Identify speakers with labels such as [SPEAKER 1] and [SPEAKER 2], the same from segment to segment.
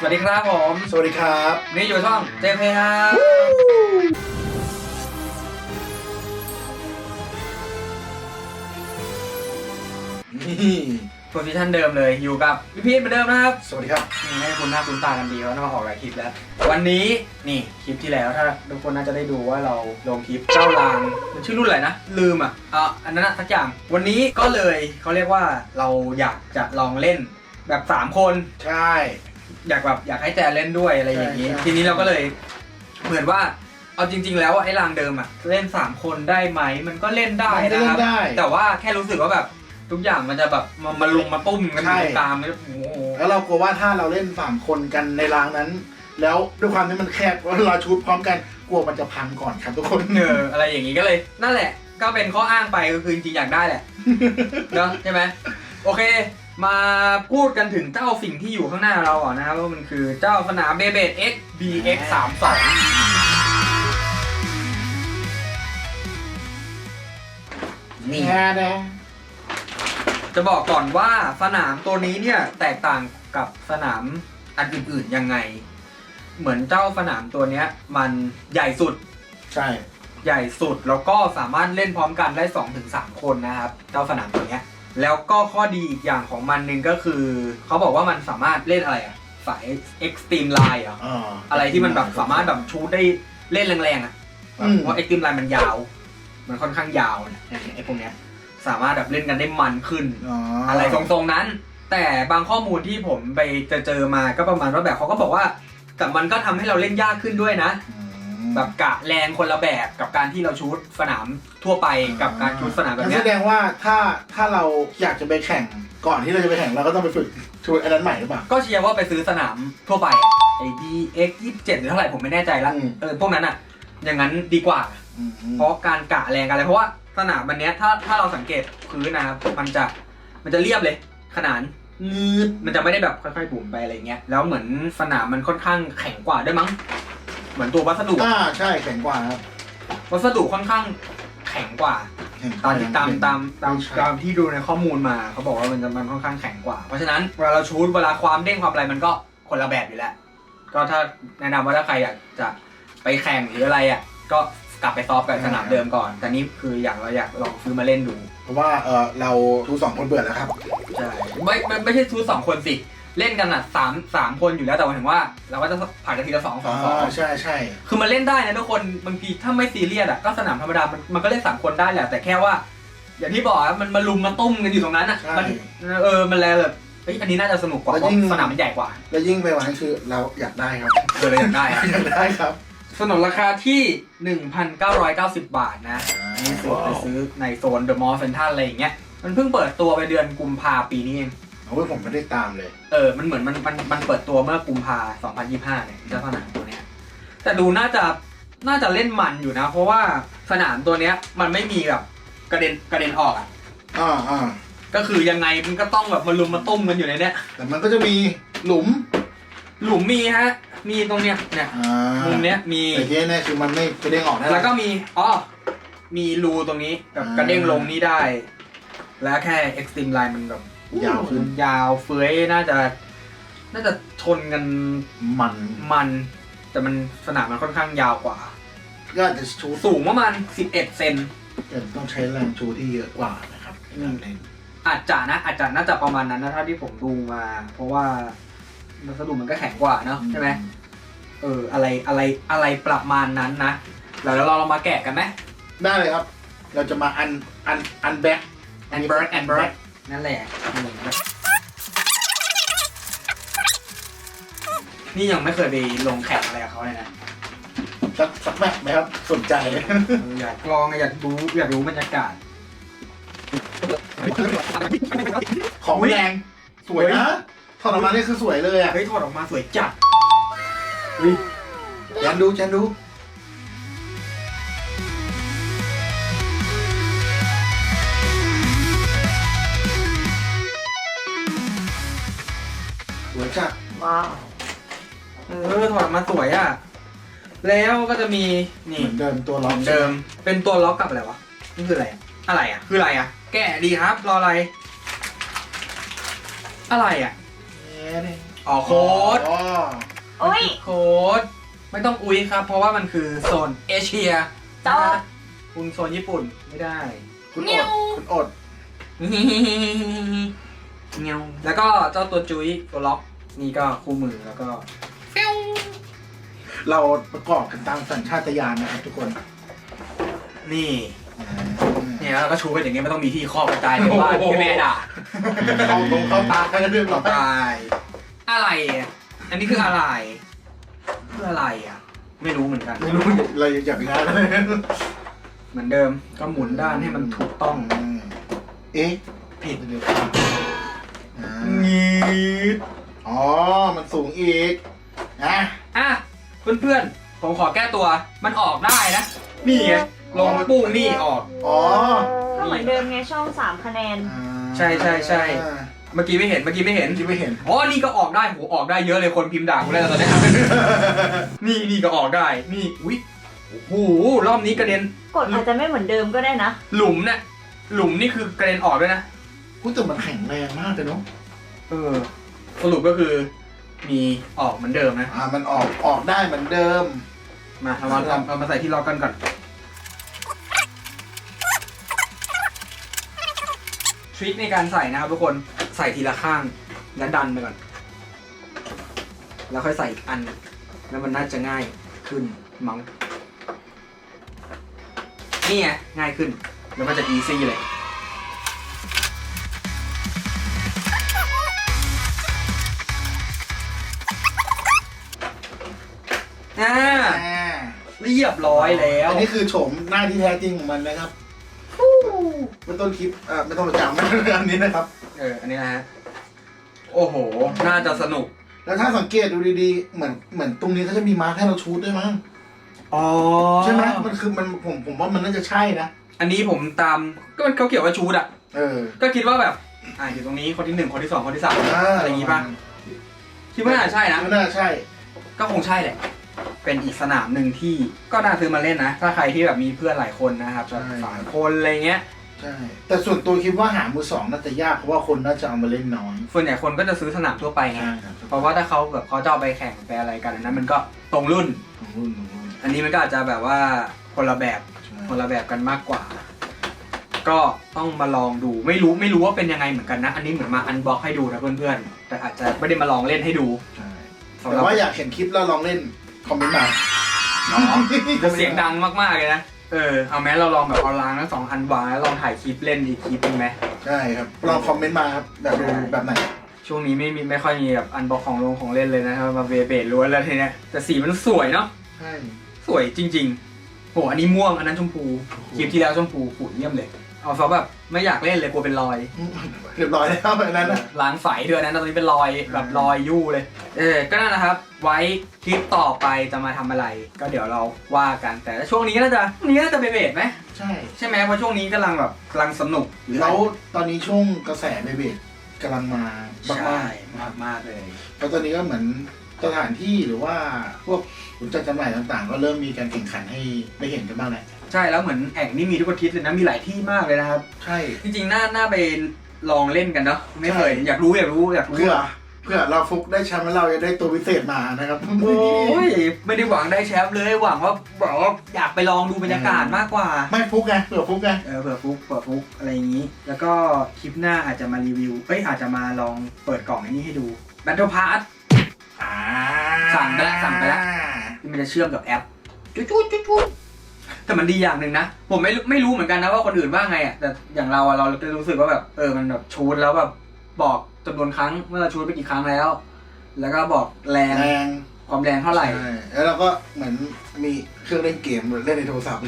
[SPEAKER 1] สวัสดีครับผม
[SPEAKER 2] สวัสดีครับ
[SPEAKER 1] นี่อยู่ช่องเจเพครับ
[SPEAKER 2] นี่
[SPEAKER 1] โพสิชันเดิมเลยอยู่กับพี่พีทเหมือนเดิมนะครับ
[SPEAKER 2] สวัสดีครับ
[SPEAKER 1] นี่ให้คุณหน้าคุณตากันดีเพราะเราออกหลายคลิปแล้ว วันนี้นี่คลิปที่แล้วถ้าทุกคนน่าจะได้ดูว่าเราลงคลิปเจ้าลางมันชื่อรุ่นอะไรนะ ลืมอะอะอันนั้นนะสักอย่าง วันนี้ก็เลยเขาเรียกว่าเราอยากจะลองเล่นแบบสามคน
[SPEAKER 2] ใช่
[SPEAKER 1] อยากแบบอยากให้แจเล่นด้วยอะไรอย่างนี้
[SPEAKER 2] ใช่ใช่
[SPEAKER 1] ทีนี้เราก็เลยเหมือนว่าเอาจริง ๆ แล้วอะไอ้รางเดิมอะเล่น3คนได้ไหมมันก็เล่นได้
[SPEAKER 2] มันก็
[SPEAKER 1] นะ
[SPEAKER 2] เล่
[SPEAKER 1] ครับ
[SPEAKER 2] นได้
[SPEAKER 1] แต่ว่าแค่รู้สึกว่าแบบทุกอย่างมันจะแบบมามาลุมมาตุ้มกัน
[SPEAKER 2] ใช่
[SPEAKER 1] ตามเลยโอ้โห
[SPEAKER 2] แล้วเรากลัวว่าถ้าเราเล่นสามคนกันในรางนั้น แล้วด้วยความที่มันแคบว่าเราชุดพร้อมกันกลัวมันจะพังก่อนครับทุกคน
[SPEAKER 1] เอออะไรอย่างนี้ก็เลย นั่นแหละ ก็เป็นข้ออ้างไปก็คือจริงๆอยากได้แหละ เนอะใช่ไหมโอเค มาพูดกันถึงเจ้าสิ่งที่อยู่ข้างหน้าเราก่อนนะครับว่ามันคือเจ้าสนามเบเบด X BX 3 2นี่
[SPEAKER 2] แน่นะ
[SPEAKER 1] จะบอกก่อนว่าสนามตัวนี้เนี่ยแตกต่างกับสนามอันอื่นๆยังไง เหมือนเจ้าสนามตัวเนี้ย มันใหญ่สุด
[SPEAKER 2] ใช่
[SPEAKER 1] ใหญ่สุดแล้วก็สามารถเล่นพร้อมกันได้2-3คนนะครับ เจ้าสนามตัวเนี้ย แล้วก็ข้อดีอีกอย่างของมันหนึ่งก็คือ เขาบอกว่ามันสามารถเล่นอะไรอะสาย Extreme Line เหรอ
[SPEAKER 2] อ่า
[SPEAKER 1] อะไรที่มันแบบสามารถแบบชูดได้เล่นแรงๆอะ
[SPEAKER 2] อืม
[SPEAKER 1] เพราะ Extreme Line มันยาว มันค่อนข้างยาวเนี่ยไอ้พวกเนี้ยสามารถแบบเล่นกันได้มันขึ้น อะไรทรงๆนั้น แต่บางข้อมูลที่ผมไปเจอเจอมาก็ประมาณว่าแบบเขาก็บอกว่า แต่มันก็ทำให้เราเล่นยากขึ้นด้วยนะ
[SPEAKER 2] อืม
[SPEAKER 1] แบบกะแรงคนละแบบกับการที่เราชูดสนามทั่วไปกับการชูดสนามแบบ
[SPEAKER 2] งั้น
[SPEAKER 1] เนี้
[SPEAKER 2] แส
[SPEAKER 1] ย
[SPEAKER 2] ดงว่าถ้าถ้าเราอยากจะไปแข่งก่อนที่เราจะไปแข่งเราก็ต้องไปฝึกชุดอันนั้นใหม่หรือเปล่า
[SPEAKER 1] ก็เชียร์ว่าไปซื้อสนามทั่วไปอะไอ้ DX 27หรือเท่าไหร่ผมไม่แน่ใจละ
[SPEAKER 2] อืม
[SPEAKER 1] เออพวกนั้นอะ อย่างนั้นดีกว่า
[SPEAKER 2] อืม
[SPEAKER 1] เพราะการกะแรงกันอะไรเพราะว่าสนามมันเนี้ยถ้าถ้าเราสังเกตพื้นนะครับมันจะมันจะเรียบเลย ขนาน
[SPEAKER 2] นืด
[SPEAKER 1] มันจะไม่ได้แบบค่อยๆบุ๋มไปอะไรเงี้ยแล้วเหมือนสนามมันค่อนข้างแข็งกว่าด้วยมั้ง เหมือนตัววัสดุ
[SPEAKER 2] อ่าใช่แข็งกว่าครับ
[SPEAKER 1] วัสดุค่อนข้างแข็งกว่า
[SPEAKER 2] แข็งก
[SPEAKER 1] ตา
[SPEAKER 2] ว่
[SPEAKER 1] มที่ตามตามตาม
[SPEAKER 2] ใช่
[SPEAKER 1] ตามที่ดูในข้อมูลมาเขาบอกว่ามันจะมันค่อนข้างแข็งกว่า เพราะฉะนั้นเวลาเราชูดเวลาความเด้งความอะไรมันก็คนละแบบอยู่แล้ว ก็ถ้าแนะนำว่าถ้าใครอยากจะไปแข่งหรืออะไรอะก็กลับไปซอฟต์กับสนามเดิมก่อน แต่นี่คืออยากเราอยากลองซื้อมาเล่นดู
[SPEAKER 2] เพราะว่าเออเราทุกสองคนเบื่อแล้วครับ
[SPEAKER 1] ใช่ไม่ไม่ไม่ใช่ชูดสองคนสิ เล่นกันอะสามสามคนอยู่แล้วแต่หมายถึงว่า เราก็จะผ่านกันทีละสองสองสอง
[SPEAKER 2] อ่าใช่ใช่
[SPEAKER 1] คือมันเล่นได้นะทุกคนบางทีถ้าไม่ซีเรียสอะก็สนามธรรมดามันมันก็เล่นสามคนได้แหละแต่แค่ว่า อย่างที่บอกอะมันมาลุมมาตุ้มกันอยู่ตรงนั้นอะ
[SPEAKER 2] ใช่
[SPEAKER 1] มันเออมันแลแบบเฮ้ยอันนี้น่าจะสนุกกว่า
[SPEAKER 2] แล้ว
[SPEAKER 1] เพราะ
[SPEAKER 2] ยิ่ง
[SPEAKER 1] สนามมันใหญ่กว่า
[SPEAKER 2] แล้วยิ่งไปกว่านั้นคือเราอยากได้ครับ
[SPEAKER 1] เออเลยอยากได้อะ
[SPEAKER 2] อยากได้ครับ
[SPEAKER 1] สนนราคาที่ 1,990 บาทนะอันนี่ซื้อไปซื้อในโซนเดอะมอลล์เซ็นทรัลอะไรอย่างเงี้ย มันเพิ่งเปิดตัวไปเดือนกุมภาปีนี้เอง
[SPEAKER 2] โอ้ยผมไม่ได้ตามเลย
[SPEAKER 1] เออ มันเหมือนมันมันมันเปิดตัวเมื่อกุมภา2025 เนี่ยเจ้าสนามตัวเนี้ย แต่ดูน่าจะน่าจะเล่นมันอยู่นะ เพราะว่าสนามตัวเนี้ยมันไม่มีแบบกระเด็นกระเด็นออกอะ
[SPEAKER 2] อ่าอ่า
[SPEAKER 1] ก็คือยังไงมันก็ต้องแบบมาลุมมาตุ้มกันอยู่ในเนี้ย
[SPEAKER 2] แต่มันก็จะมีหลุม
[SPEAKER 1] หลุมมีฮะ มีตรงเนี้ยเนี่ย
[SPEAKER 2] อ่า
[SPEAKER 1] มุมเนี้ยมี
[SPEAKER 2] แต่ที่แน่ๆคือมันไม่กระเด้งออกนะ
[SPEAKER 1] แล้วก็มี อ๋อ มีรูตรงนี้แบบ
[SPEAKER 2] อ่าก
[SPEAKER 1] ระเด้งลงนี่ได้ แล้วแค่ extreme line มันแบบ
[SPEAKER 2] ยาวขึ้น
[SPEAKER 1] ยาวเฟ้ยน่าจะ น่าจะชนกัน
[SPEAKER 2] มัน
[SPEAKER 1] มัน แต่มันสนามมันค่อนข้างยาวกว่า
[SPEAKER 2] ก็อาจจะชู
[SPEAKER 1] สูงประมาณ11เซน
[SPEAKER 2] แต่ต้องใช้แรงชูที่เยอะกว่านะครับในการเล่น
[SPEAKER 1] อาจจะนะ อาจจะน่าจะประมาณนั้นนะเท่าที่ผมดูมา เพราะว่าวัสดุมันก็แข็งกว่าเนอะใช่ไหมเอออะไรอะไรอะไรประมาณนั้นนะแล้วเราเรามาแกะกันไหม
[SPEAKER 2] ได้เลยครับ เราจะมาอันอันอันแบ็ค
[SPEAKER 1] แอนเบิร์กแอนเบิร์ก นั่นแหละนี่ยังไม่เคยไปลงแข่งอะไรกับเขาเลยนะ
[SPEAKER 2] สักสักแมตช์ไหมครับ สนใจ
[SPEAKER 1] เอออยากลองอยากรู้อยากรู้บรรยากาศ
[SPEAKER 2] ของแรงสวยนะถอดออกมานี่คือสวยเลยอะ
[SPEAKER 1] เฮ้ยถอดออกมาสวยจัด
[SPEAKER 2] แจนดูแจนดู วยจัด
[SPEAKER 1] ว้าวเออถอดออกมาสวยอะ แล้วก็จะมี
[SPEAKER 2] เห
[SPEAKER 1] นี่
[SPEAKER 2] มือนเดิมตัว
[SPEAKER 1] เห
[SPEAKER 2] ล็อ
[SPEAKER 1] มื
[SPEAKER 2] ก
[SPEAKER 1] อนเดิม เป็นตัวล็อกกับอะไรวะนี่คืออะไรอะอะไรอะ คืออะไรอะ แกะดีครับ รออะไร อะไรอะ
[SPEAKER 2] เนี่ย
[SPEAKER 1] อ๋อโค้ด
[SPEAKER 2] อ๋อ
[SPEAKER 3] อุ้ย
[SPEAKER 1] โค้ดไม่ต้องอุ้ยครับ เพราะว่ามันคือโซนเอเชีย
[SPEAKER 3] จอ
[SPEAKER 1] นะคุณโซนญี่ปุ่นไม่ได้
[SPEAKER 2] คุณ
[SPEAKER 3] นิ้
[SPEAKER 2] อ
[SPEAKER 3] ว
[SPEAKER 2] ดคุณอด
[SPEAKER 1] เงี้ยวแล้วก็เจ้าตัวจุ้ยตัวล็อก นี่ก็คู่มือแล้วก็
[SPEAKER 2] เราประกอบกันตามสัญชาตญาณนะครับทุกคน
[SPEAKER 1] นี่
[SPEAKER 2] อ่า
[SPEAKER 1] เนี่ยแล้วก็ชูกันอย่างเงี้ยไม่ต้องมีที่ครอบกระจายในบ้านให้แม่ด่า
[SPEAKER 2] เข้าตรงเข้าตากันเรื่องหรอก
[SPEAKER 1] ตายอะไรอะอันนี้คืออะไรเพื่ออะไรอะ ไม่รู้เหมือนกัน
[SPEAKER 2] ไม่รู้อะไรอยากงานเลย
[SPEAKER 1] เหมือนเดิมก็หมุนด้านให้มันถูกต้อง
[SPEAKER 2] มเอ๊ะ
[SPEAKER 1] ผิด
[SPEAKER 2] เดี๋ยวอ่า
[SPEAKER 1] งีด
[SPEAKER 2] อ๋อ มันสูงอีกนะ
[SPEAKER 1] อะเพื่อนๆ ผมขอแก้ตัว มันออกได้นะ นี่ไงลงปุ้งนี่ออก
[SPEAKER 2] อ๋อ
[SPEAKER 3] ก็เหมือนเดิมไงช่องสามคะแนน
[SPEAKER 2] อ่า
[SPEAKER 1] ใช่ใช่ใช่ เมื่อกี้ไม่เห็น เมื่อกี้ไม่เห็น
[SPEAKER 2] ที่ไม่เห็น
[SPEAKER 1] อ๋อ นี่ก็ออกได้โหออกได้เยอะเลยคนพิมพ์ด่ากูแล้วตอนเนี้ย นี่นี่ก็ออกได้ นี่ อุ้ยโอ้โห รอบนี้กระเด็น
[SPEAKER 3] กดอาจจะไม่เหมือนเดิมก็ได้นะ
[SPEAKER 1] หลุมเนี่ยหลุมนี่คือกระเด็นออกด้วยนะ
[SPEAKER 2] พูดแต่มันแข็งแรงมากเลยเนาะ
[SPEAKER 1] เออ สรุปก็คือมีออกเหมือนเดิมนะ
[SPEAKER 2] อ่ามันออกออกได้เหมือนเดิม
[SPEAKER 1] มาเรามาเรามาใส่ที่ล็อกกันก่อน ทริคในการใส่นะครับทุกคนใส่ทีละข้างแล้วดันไปก่อน แล้วค่อยใส่อีกอัน แล้วมันน่าจะง่ายขึ้นมั้งนี่ไงง่ายขึ้น แล้วมันจะอีซี่เลย รียบร้อยแล้ว
[SPEAKER 2] อันนี้คือโฉมหน้าที่แท้จริงของมันนะครับไม่ต้นคลิปอ่าไม่ต้องประจำอันนี้นะครับ
[SPEAKER 1] เออ อันนี้นะฮะ โอ้โห น่าจะสนุก
[SPEAKER 2] แล้วถ้าสังเกตดูดีๆ เหมือนเหมือนตรงนี้เขาจะมีมาร์คให้เราชูดด้วยมั้ง
[SPEAKER 1] อ๋อ
[SPEAKER 2] ใช่ไหมมันคือมันผมผมว่ามันน่าจะใช่นะ
[SPEAKER 1] อันนี้ผมตามก็มันเขาเกี่ยวกับชูดอะ
[SPEAKER 2] เออ
[SPEAKER 1] ก็คิดว่าแบบ อ่าอยู่ตรงนี้คนที่หนึ่งคนที่สองคนที่สามอะไรอย่างงี้ป่ะ คิดว่าน่าใช่นะ
[SPEAKER 2] ไม่น่าใช่
[SPEAKER 1] ก็คงใช่แหละ เป็นอีกสนามหนึ่งที่ก็น่าซื้อมาเล่นนะ ถ้าใครที่แบบมีเพื่อนหลายคนนะครับแบบสามคนอะไรเงี้ย
[SPEAKER 2] ใช่ แต่ส่วนตัวคิดว่าหามือสองน่าจะยากเพราะว่าคนน่าจะเอามาเล่นน้อย
[SPEAKER 1] ส่วนใหญ่คนก็จะซื้อสนามทั่วไปไง
[SPEAKER 2] ใช่ครับ
[SPEAKER 1] เพราะว่าถ้าเขาแบบเขาจะเอาไปแข่งไปอะไรกันอันนั้นมันก็ตรงรุ่น
[SPEAKER 2] ของรุ่นของรุ่น
[SPEAKER 1] อันนี้มันก็อาจจะแบบว่าคนละแบบ
[SPEAKER 2] ใช่
[SPEAKER 1] คนละแบบกันมากกว่า ก็ต้องมาลองดูไม่รู้ไม่รู้ว่าเป็นยังไงเหมือนกันนะ อันนี้เหมือนมาอันบ็อกให้ดูนะเพื่อนๆ แต่อาจจะไม่ได้มาลองเล่นให้ดู
[SPEAKER 2] ใช่
[SPEAKER 1] สำห
[SPEAKER 2] แต่
[SPEAKER 1] รับ
[SPEAKER 2] ว่าอยากเห็นคลิปแล้วลองเล่น คอมเมนต์มา
[SPEAKER 1] เนาะจะเสียงดังมากๆเลยนะ เออ เอาแม้เราลองแบบเอาล้างทั้งสองอันวางแล้วลองถ่ายคลิปเล่นอีกคลิปหนึงไหม
[SPEAKER 2] ใช่ครับลองคอมเมนต์มาครับแบบดูแบบไหน
[SPEAKER 1] ช่วงนี้ไม่มีไม่ค่อยมีแบบอันบ็อกของลงของเล่นเลยนะครับมาเบเบดล้วนแล้วทีเนี้ยแต่สีมันสวยเนาะ
[SPEAKER 2] ใช่
[SPEAKER 1] สวยจริง ๆ โห อันนี้ม่วง อันนั้นชมพู คลิปที่แล้วชมพูขุ่นเยี่ยมเลย เอาซะแบบไม่อยากเล่นเลยกลัวเป็นรอย
[SPEAKER 2] อืมเรียบร้อยแล้วอันนั้นนะ
[SPEAKER 1] ล้างไฝด้วยนะตอนนี้เป็นรอยแบบรอยยู่เลย เออ ก็นั่นนะครับ ไว้คลิปต่อไปจะมาทำอะไร ก็เดี๋ยวเราว่ากัน แต่ช่วงนี้น่าจะช่วงนี้น่าจะเบเบดไหม
[SPEAKER 2] ใช่
[SPEAKER 1] ใช่ไหมเพราะช่วงนี้กำลังแบบกำลังสนุกหรือ
[SPEAKER 2] แล้วตอนนี้ช่วงกระแสเบเบดกำลังมาบ้
[SPEAKER 1] ใช่า
[SPEAKER 2] ง
[SPEAKER 1] มากมากๆเลย
[SPEAKER 2] ๆแล้วตอนนี้ก็เหมือนสถานที่หรือว่าพวกขุนจัดจำหน่ายต่างๆ ก็เริ่มมีการแข่งขันให้ได้เห็นกันบ้างแล้ว
[SPEAKER 1] ใช่แล้วเหมือนแอ่งนี่มีทุกอาทิตย์เลยนะมีหลายที่มากเลยนะครับ
[SPEAKER 2] ใช่
[SPEAKER 1] จริงๆน่าน่าไปลองเล่นกันเนาะไม่เคยอยากรู้อยากรู้อยากรู้
[SPEAKER 2] เพื่อเพื่อเราฟุกได้แชมป์แล้วเราจะได้ตัวพิเศษมานะครับ
[SPEAKER 1] โอ้ยไม่ได้หวังได้แชมป์เลยหวังว่าบอกว่าอยากไปลองดูบรรยากาศมากกว่า
[SPEAKER 2] ไม่ฟุกไงเผื่อฟุกไง
[SPEAKER 1] เออเผื่อฟุกเผื่อฟุกอะไรอย่างนี้ แล้วก็คลิปหน้าอาจจะมารีวิวเอ้ยอาจจะมาลองเปิดกล่องไอ้นี้ให้ดู Battle Pass
[SPEAKER 2] อ่า
[SPEAKER 1] สั่งไปแล้วสั่งไปแล้วที่มันจะเชื่อมกับแอปจุ๊จุ๊จุ๊จุ๊ แต่มันดีอย่างหนึ่งนะ ผมไม่รู้ไม่รู้เหมือนกันนะว่าคนอื่นว่าไงอะแต่อย่างเราอะเราจะรู้สึกว่าแบบเออมันแบบชูดแล้วแบบบอกจำนวนครั้งว่าเราชูดไปกี่ครั้งแล้ว แล้วก็บอกแรง
[SPEAKER 2] แรง
[SPEAKER 1] ความแรงเท่าไหร่
[SPEAKER 2] ใช่แล้วเราก็เหมือนมีเครื่องเล่นเกมเล่นในโทรศัพท์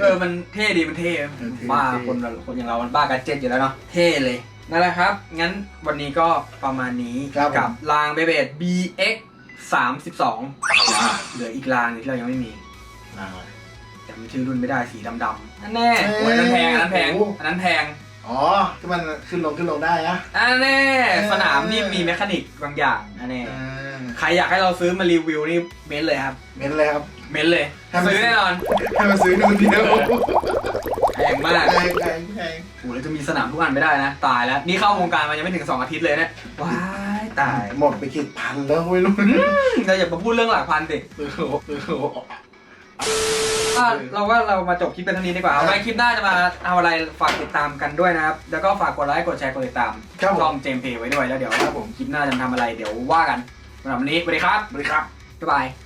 [SPEAKER 1] เออ มันเท่ดี มันเท่
[SPEAKER 2] เออเท่
[SPEAKER 1] บ้า
[SPEAKER 2] เท่
[SPEAKER 1] คนเราคนอย่างเรา มันบ้ากัดเจ็ตอยู่แล้วเนาะ เท่เลย นั่นแหละครับ งั้นวันนี้ก็ประมาณนี้
[SPEAKER 2] ครับผม
[SPEAKER 1] กับรางเบเบด BX 32 เหลืออีกรางหนึงที่เรายังไม่มี
[SPEAKER 2] อ่า
[SPEAKER 1] จำชื่อรุ่นไม่ได้สีดำๆนั่นแน่โอ้ยอันนั้นแพงอันนั้นแพง
[SPEAKER 2] โอ้
[SPEAKER 1] อันนั้นแพง
[SPEAKER 2] อ๋อที่มันขึ้นลงขึ้นลงได้นะ
[SPEAKER 1] อันแน่
[SPEAKER 2] เออ
[SPEAKER 1] สนามนี่มีแมคานิกบางอย่างอันแน่
[SPEAKER 2] อ่า
[SPEAKER 1] ใครอยากให้เราซื้อมารีวิวนี่เม้นเลยครับ
[SPEAKER 2] เม้นเลยครับ
[SPEAKER 1] เม้นเลย
[SPEAKER 2] ให้มัน
[SPEAKER 1] ซื้อแน่นอน
[SPEAKER 2] ให้มาซื้อนู่นเดียว
[SPEAKER 1] แพงมาก
[SPEAKER 2] แพงแพงแพง
[SPEAKER 1] โอ้โหแล้วจะมีสนามทุกอันไม่ได้นะ ตายแล้ว นี่เข้าวงการมายังไม่ถึง 2 อาทิตย์เลยเนี่ยว้ายตาย
[SPEAKER 2] หมดไปกี่พันแล้วไม่รู้
[SPEAKER 1] เราอย่ามาพูดเรื่องหลักพันสิ
[SPEAKER 2] โอ้โห โอ้โห
[SPEAKER 1] อะเราว่าเรามาจบคลิปเป็นเท่านี้ดีกว่าเอาไว้คลิปหน้าจะมาเอาอะไรฝากติดตามกันด้วยนะครับ แล้วก็ฝากกดไลค์กดแชร์กดติดตาม
[SPEAKER 2] ครับผ
[SPEAKER 1] ช่อ
[SPEAKER 2] ม
[SPEAKER 1] งเจมเพไว้ด้วยแล้วเดี๋ยว
[SPEAKER 2] ครับผม
[SPEAKER 1] คลิปหน้าจะทำอะไรเดี๋ยวว่ากันสำหรับวันนี้สวัสดีครับ
[SPEAKER 2] สวัสดีครับ
[SPEAKER 1] บ๊ายบาย